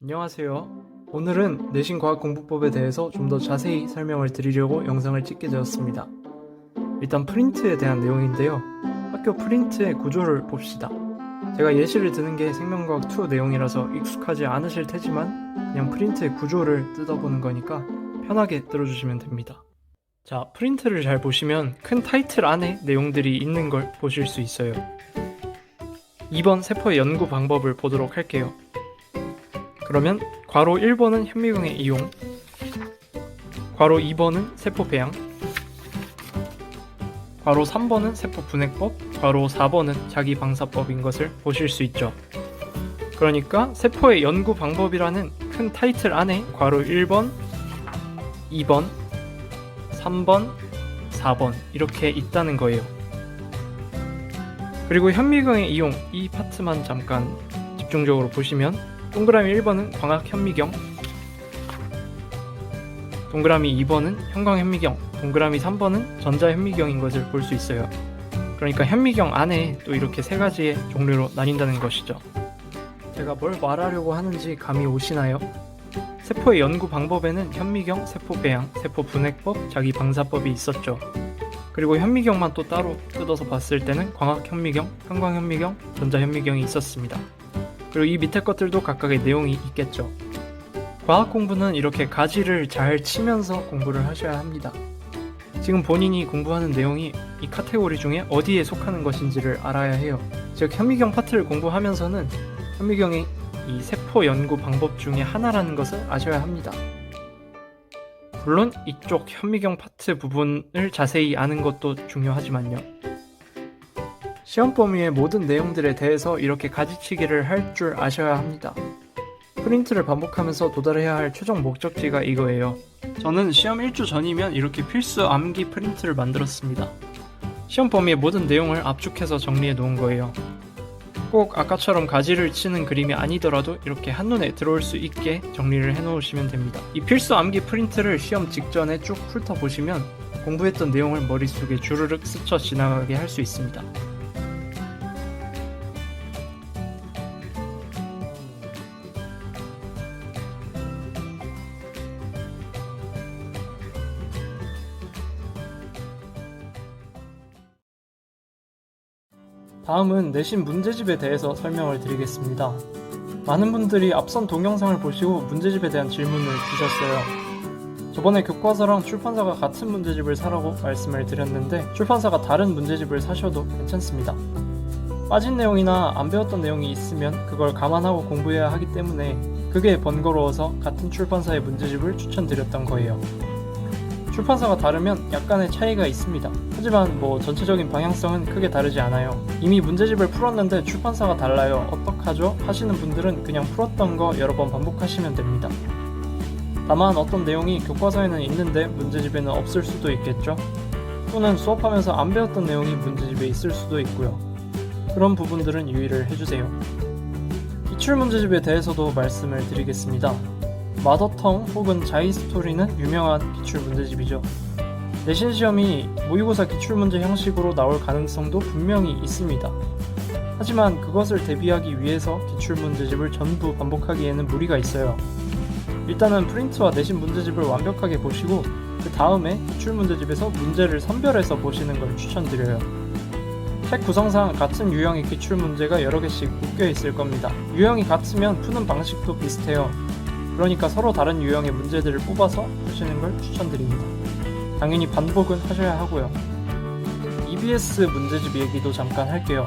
안녕하세요. 오늘은 내신 과학 공부법에 대해서 좀 더 자세히 설명을 드리려고 영상을 찍게 되었습니다. 일단 프린트에 대한 내용인데요. 학교 프린트의 구조를 봅시다. 제가 예시를 드는 게 생명과학 2 내용이라서 익숙하지 않으실 테지만 그냥 프린트의 구조를 뜯어보는 거니까 편하게 들어주시면 됩니다. 자, 프린트를 잘 보시면 큰 타이틀 안에 내용들이 있는 걸 보실 수 있어요. 2번 세포의 연구 방법을 보도록 할게요. 그러면 괄호 1번은 현미경의 이용, 괄호 2번은 세포 배양, 괄호 3번은 세포 분해법, 괄호 4번은 자기 방사법인 것을 보실 수 있죠. 그러니까 세포의 연구 방법이라는 큰 타이틀 안에 괄호 1번, 2번, 3번, 4번 이렇게 있다는 거예요. 그리고 현미경의 이용 이 파트만 잠깐 집중적으로 보시면 동그라미 1번은 광학 현미경 동그라미 2번은 형광 현미경 동그라미 3번은 전자 현미경인 것을 볼 수 있어요. 그러니까 현미경 안에 또 이렇게 세 가지의 종류로 나뉜다는 것이죠. 제가 뭘 말하려고 하는지 감이 오시나요? 세포의 연구 방법에는 현미경, 세포 배양, 세포 분해법, 자기 방사법이 있었죠. 그리고 현미경만 또 따로 뜯어서 봤을 때는 광학 현미경, 형광 현미경, 전자 현미경이 있었습니다. 그리고 이 밑에 것들도 각각의 내용이 있겠죠. 과학 공부는 이렇게 가지를 잘 치면서 공부를 하셔야 합니다. 지금 본인이 공부하는 내용이 이 카테고리 중에 어디에 속하는 것인지를 알아야 해요. 즉 현미경 파트를 공부하면서는 현미경이 이 세포 연구 방법 중에 하나라는 것을 아셔야 합니다. 물론 이쪽 현미경 파트 부분을 자세히 아는 것도 중요하지만요. 시험 범위의 모든 내용들에 대해서 이렇게 가지치기를 할 줄 아셔야 합니다. 프린트를 반복하면서 도달해야 할 최종 목적지가 이거예요. 저는 시험 1주 전이면 이렇게 필수 암기 프린트를 만들었습니다. 시험 범위의 모든 내용을 압축해서 정리해 놓은 거예요. 꼭 아까처럼 가지를 치는 그림이 아니더라도 이렇게 한눈에 들어올 수 있게 정리를 해 놓으시면 됩니다. 이 필수 암기 프린트를 시험 직전에 쭉 훑어보시면 공부했던 내용을 머릿속에 주르륵 스쳐 지나가게 할 수 있습니다. 다음은 내신 문제집에 대해서 설명을 드리겠습니다. 많은 분들이 앞선 동영상을 보시고 문제집에 대한 질문을 주셨어요. 저번에 교과서랑 출판사가 같은 문제집을 사라고 말씀을 드렸는데 출판사가 다른 문제집을 사셔도 괜찮습니다. 빠진 내용이나 안 배웠던 내용이 있으면 그걸 감안하고 공부해야 하기 때문에 그게 번거로워서 같은 출판사의 문제집을 추천드렸던 거예요. 출판사가 다르면 약간의 차이가 있습니다. 하지만 뭐 전체적인 방향성은 크게 다르지 않아요. 이미 문제집을 풀었는데 출판사가 달라요. 어떡하죠? 하시는 분들은 그냥 풀었던 거 여러 번 반복하시면 됩니다. 다만 어떤 내용이 교과서에는 있는데 문제집에는 없을 수도 있겠죠? 또는 수업하면서 안 배웠던 내용이 문제집에 있을 수도 있고요. 그런 부분들은 유의를 해주세요. 기출 문제집에 대해서도 말씀을 드리겠습니다. 마더텅 혹은 자이스토리는 유명한 기출 문제집이죠. 내신 시험이 모의고사 기출 문제 형식으로 나올 가능성도 분명히 있습니다. 하지만 그것을 대비하기 위해서 기출 문제집을 전부 반복하기에는 무리가 있어요. 일단은 프린트와 내신 문제집을 완벽하게 보시고 그 다음에 기출 문제집에서 문제를 선별해서 보시는 걸 추천드려요. 책 구성상 같은 유형의 기출 문제가 여러 개씩 묶여 있을 겁니다. 유형이 같으면 푸는 방식도 비슷해요. 그러니까 서로 다른 유형의 문제들을 뽑아서 푸시는 걸 추천드립니다. 당연히 반복은 하셔야 하고요. EBS 문제집 얘기도 잠깐 할게요.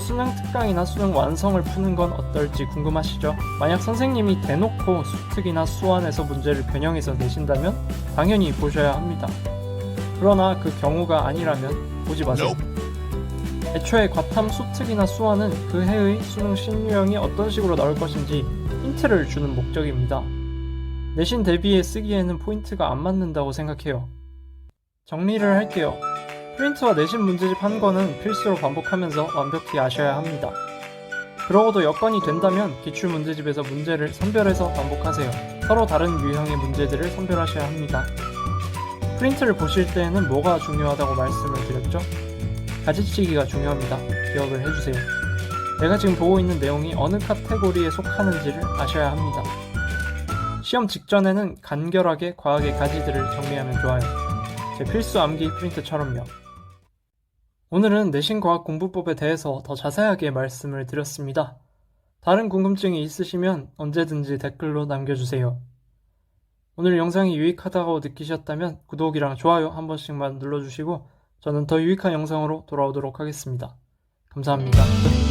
수능 특강이나 수능 완성을 푸는 건 어떨지 궁금하시죠? 만약 선생님이 대놓고 수특이나 수완에서 문제를 변형해서 내신다면 당연히 보셔야 합니다. 그러나 그 경우가 아니라면 보지 마세요. 애초에 과탐 수특이나 수완은 그 해의 수능 신유형이 어떤 식으로 나올 것인지 힌트를 주는 목적입니다. 내신 대비에 쓰기에는 포인트가 안 맞는다고 생각해요. 정리를 할게요. 프린트와 내신 문제집 한 권은 필수로 반복하면서 완벽히 아셔야 합니다. 그러고도 여건이 된다면 기출 문제집에서 문제를 선별해서 반복하세요. 서로 다른 유형의 문제들을 선별하셔야 합니다. 프린트를 보실 때에는 뭐가 중요하다고 말씀을 드렸죠? 가지치기가 중요합니다. 기억을 해주세요. 내가 지금 보고 있는 내용이 어느 카테고리에 속하는지를 아셔야 합니다. 시험 직전에는 간결하게 과학의 가지들을 정리하면 좋아요. 제 필수 암기 프린트처럼요. 오늘은 내신과학 공부법에 대해서 더 자세하게 말씀을 드렸습니다. 다른 궁금증이 있으시면 언제든지 댓글로 남겨주세요. 오늘 영상이 유익하다고 느끼셨다면 구독이랑 좋아요 한 번씩만 눌러주시고 저는 더 유익한 영상으로 돌아오도록 하겠습니다. 감사합니다.